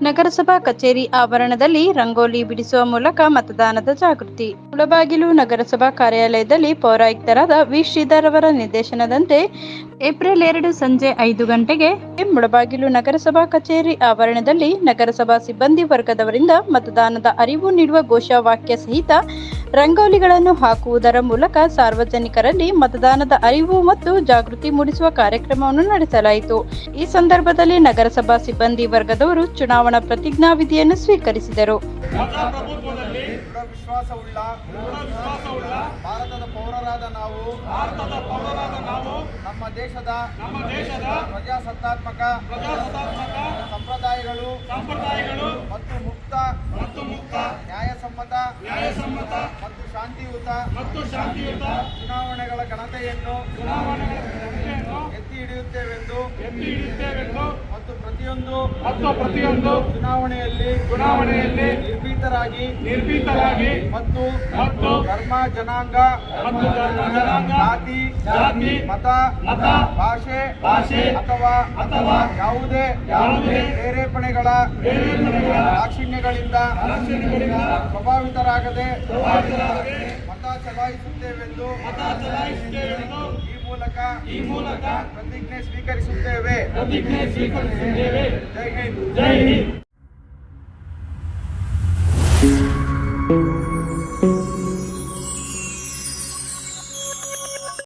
ನಗರಸಭಾ ಕಚೇರಿ ಆವರಣದಲ್ಲಿ ರಂಗೋಲಿ ಬಿಡಿಸುವ ಮೂಲಕ ಮತದಾನದ ಜಾಗೃತಿ. ಮುಳಬಾಗಿಲು ನಗರಸಭಾ ಕಾರ್ಯಾಲಯದಲ್ಲಿ ಪೌರಾಯುಕ್ತರಾದ ವಿ. ಶ್ರೀಧರ್ ಅವರ ನಿರ್ದೇಶನದಂತೆ ಏಪ್ರಿಲ್ ಎರಡು ಸಂಜೆ ಐದು ಗಂಟೆಗೆ ಮುಳಬಾಗಿಲು ನಗರಸಭಾ ಕಚೇರಿ ಆವರಣದಲ್ಲಿ ನಗರಸಭಾ ಸಿಬ್ಬಂದಿ ವರ್ಗದವರಿಂದ ಮತದಾನದ ಅರಿವು ನೀಡುವ ಘೋಷವಾಕ್ಯ ಸಹಿತ ರಂಗೋಲಿಗಳನ್ನು ಹಾಕುವುದರ ಮೂಲಕ ಸಾರ್ವಜನಿಕರಲ್ಲಿ ಮತದಾನದ ಅರಿವು ಮತ್ತು ಜಾಗೃತಿ ಮೂಡಿಸುವ ಕಾರ್ಯಕ್ರಮವನ್ನು ನಡೆಸಲಾಯಿತು. ಈ ಸಂದರ್ಭದಲ್ಲಿ ನಗರಸಭಾ ಸಿಬ್ಬಂದಿ ವರ್ಗದವರು ಚುನಾವಣಾ ಪ್ರತಿಜ್ಞಾವಿಧಿಯನ್ನು ಸ್ವೀಕರಿಸಿದರು. ಪ್ರಜಾಪ್ರಭುತ್ವದಲ್ಲಿ ದೃಢ ವಿಶ್ವಾಸವುಳ್ಳ ವಿಶ್ವಾಸವುಳ್ಳ ಭಾರತದ ಪೌರರಾದ ನಾವು ಭಾರತದ ಪೌರರಾದ ನಾವು ನಮ್ಮ ದೇಶದ ನಮ್ಮ ದೇಶದ ಪ್ರಜಾಸತ್ತಾತ್ಮಕ ಪ್ರಜಾಸತ್ತಾತ್ಮಕ ಸಂಪ್ರದಾಯಗಳು ಸಂಪ್ರದಾಯಗಳು ನ್ಯಾಯಸಮ್ಮತ ಮತ್ತು ಶಾಂತಿಯುತ ಮತ್ತು ಶಾಂತಿಯುತ ಚುನಾವಣೆಗಳ ಘನತೆಯನ್ನು ಚುನಾವಣೆಗಳ ಎತ್ತಿ ಹಿಡಿಯುತ್ತೇವೆಂದು ಎತ್ತಿ ಹಿಡಿಯುತ್ತೇವೆಂದು ಮತ್ತು ಪ್ರತಿಯೊಂದು ಮತ್ತು ಪ್ರತಿಯೊಂದು ಚುನಾವಣೆಯಲ್ಲಿ ಚುನಾವಣೆಯಲ್ಲಿ ನಿರ್ಭೀತರಾಗಿ ನಿರ್ಭೀತರಾಗಿ ಮತ್ತು ಮತ್ತು ಧರ್ಮ ಜನಾಂಗ ಮತ್ತು ಧರ್ಮ ಜನಾಂಗ ಜಾತಿ ಜಾತಿ ಮತ ಮತ ಭಾಷೆ ಭಾಷೆ ಅಥವಾ ಅಥವಾ ಯಾವುದೇ ಯಾವುದೇ ಪ್ರೇರೇಪಣೆಗಳ ದಾಕ್ಷಿಣ್ಯಗಳಿಂದ ಪ್ರಭಾವಿತರಾಗದೆ ಮತ ಚಲಾಯಿಸುತ್ತೇವೆಂದು ಮತ ಚಲಾಯಿಸುತ್ತೇವೆಂದು ಈ ಮೂಲಕ ಈ ಮೂಲಕ ಪ್ರತಿಜ್ಞೆ ಸ್ವೀಕರಿಸುತ್ತೇವೆ. ಪ್ರತಿಜ್ಞೆ ಸ್ವೀಕರಿಸುತ್ತೇವೆ. ಜೈ ಹಿಂದ್. ಜೈ ಹಿಂದ್.